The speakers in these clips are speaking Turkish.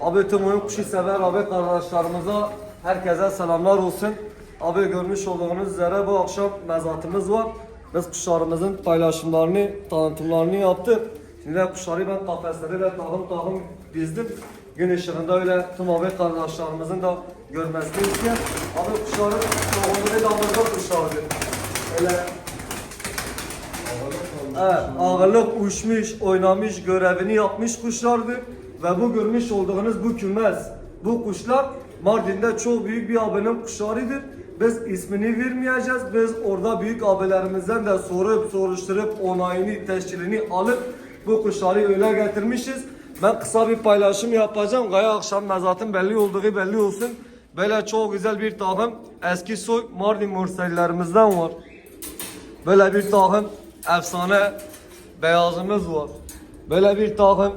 Abi tüm oyun kuşu sever abi kardeşlerimize herkese selamlar olsun. Abi görmüş olduğunuz üzere bu akşam mezatımız var. Biz kuşlarımızın paylaşımlarını, tanıtımlarını yaptık. Şimdi kuşları ben kafesleri ve tahım tahım dizdim. Gün ışığında öyle tüm abi kardeşlerimizin de görmesini isteyen. Abi kuşların çoğunluğu damızda kuşlardır. Öyle Evet, ağırlık uçmuş, oynamış, görevini yapmış kuşlardır. Ve bu görmüş olduğunuz bu kümes, bu kuşlar Mardin'de çok büyük bir abinin kuşlarıdır. Biz ismini vermeyeceğiz. Biz orada büyük abilerimizden de sorup soruşturup onayını, teşkilini alıp bu kuşları öyle getirmişiz. Ben kısa bir paylaşım yapacağım. Gaya akşam mezatın belli olduğu belli olsun. Böyle çok güzel bir takım eski soy Mardin Mursellerimizden var. Böyle bir takım efsane beyazımız var. Böyle bir takım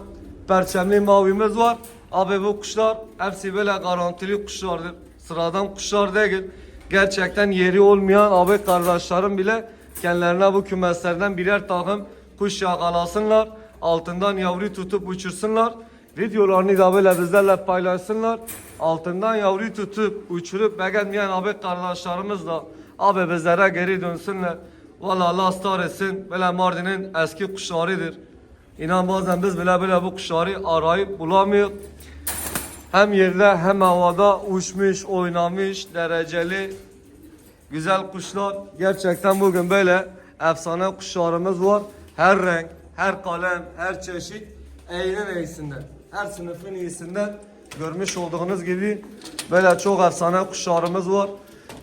perçemli mavimiz var. Abi bu kuşlar hepsi böyle garantili kuşlardır. Sıradan kuşlar değil. Gerçekten yeri olmayan abi kardeşlerim bile kendilerine bu kümeslerden birer takım kuş yakalasınlar. Altından yavru tutup uçursunlar. Videolarını da böyle bizlerle paylaşsınlar. Altından yavru tutup uçurup beğenmeyen abi kardeşlerimiz de abi bizlere geri dönsünler. Valla Allah star etsin. Böyle Mardin'in eski kuşlarıdır. İnan bazen biz bile böyle bu kuşları arayıp bulamıyor. Hem yerde hem havada uçmuş, oynamış, dereceli güzel kuşlar. Gerçekten bugün böyle efsane kuşlarımız var. Her renk, her kalem, her çeşit eğinin iyisinden. Her sınıfın iyisinden görmüş olduğunuz gibi böyle çok efsane kuşlarımız var.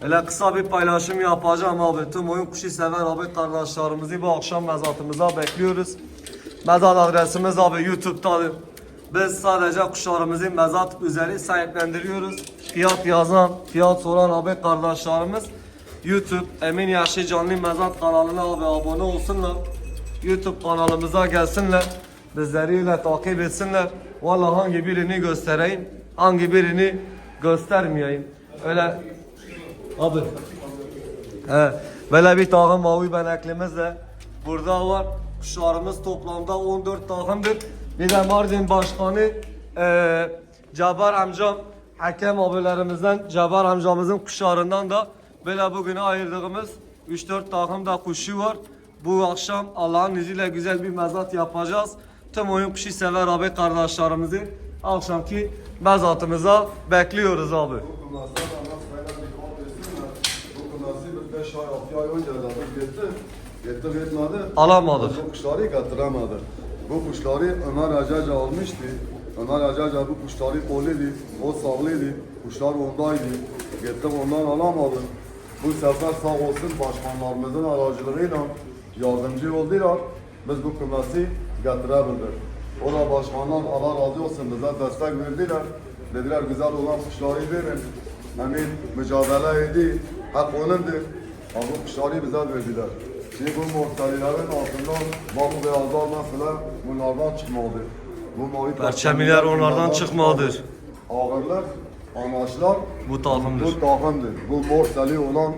Öyle kısa bir paylaşım yapacağım abi. Tüm oyun kuşu sever abi kardeşlerimizi bu akşam mezatımıza bekliyoruz. Mezat adresimiz abi YouTube'dadır. Biz sadece kuşlarımızı mezat üzeri sahiplendiriyoruz. Fiyat yazan, fiyat soran abi kardeşlerimiz YouTube Emin Yaşı Canlı Mezat kanalına abi abone olsunlar. YouTube kanalımıza gelsinler. Bizleri öyle takip etsinler. Valla hangi birini göstereyim, hangi birini göstermeyeyim. Öyle Abi. He, böyle bir takım mavi beneklimiz de burada var. Kuşlarımız toplamda 14 takımdır. Bir de Mardin Başkanı eee Cabbar amcam, hakem abilerimizden Cabbar amcamızın kuşlarından da böyle bugüne ayırdığımız 3-4 takım kuşu var. Bu akşam Allah'ın izniyle güzel bir mezat yapacağız. Tüm oyun kuşu sever abi kardeşlerimizi akşamki mezatımıza bekliyoruz abi. Bu sayılar bir kol versinler. Bu kumlası bir beş ay, altı ay önce de gitti. Gitti gitmedi. Alamadık. Bu kuşları getiremedi. Bu kuşları Ömer Acaca almıştı. Ömer Acaca bu kuşları koluydu. O sağlıydı. Kuşlar ondaydı. Gittim ondan alamadım. Bu sefer sağ olsun başkanlarımızın aracılığıyla yardımcı oldular. Biz bu kumlası getirebildik. O da başkanlar Allah razı olsun bize destek verdiler. Dediler güzel olan kuşları verin. Emin mücadele edin. Hak onundur. Ama bu kuşları bize verdiler. Şimdi bu mortalilerin altından babu beyazlar mesela bunlardan çıkmadı. Bu mavi Perçemiler onlardan çıkmadır. Ağırlar, anaçlar Bu takımdır. bu takımdır. Bu mortali olan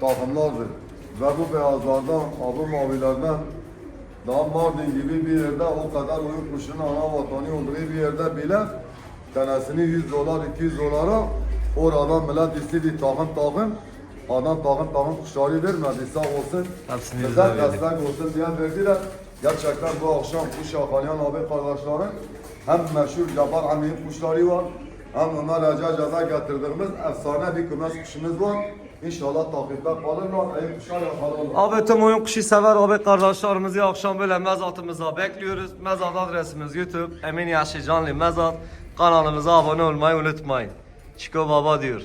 takımlardır. Ve bu beyazlardan, bu mavilerden daha Mardin gibi bir yerde o kadar oyun kuşunun ana vatanı olduğu bir yerde bile tanesini 100 dolar 200 dolara oradan millet istedi takım takım adam takım takım kuşları vermedi sağ olsun Hepsini bize bize verdi. destek olsun diye verdiler gerçekten bu akşam kuş yakalayan abi kardeşlerin hem meşhur Cabbar Amin kuşları var hem Ömer Acaca'da getirdiğimiz efsane bir kümes kuşumuz var İnşallah takipte kalırlar, iyi kuşlar yakalarlar. Abi tüm oyun kuşu sever abi kardeşlerimizi akşam böyle mezatımıza bekliyoruz. Mezat adresimiz YouTube Emin Yaşı Canlı Mezat. Kanalımıza abone olmayı unutmayın. Çiko Baba diyor.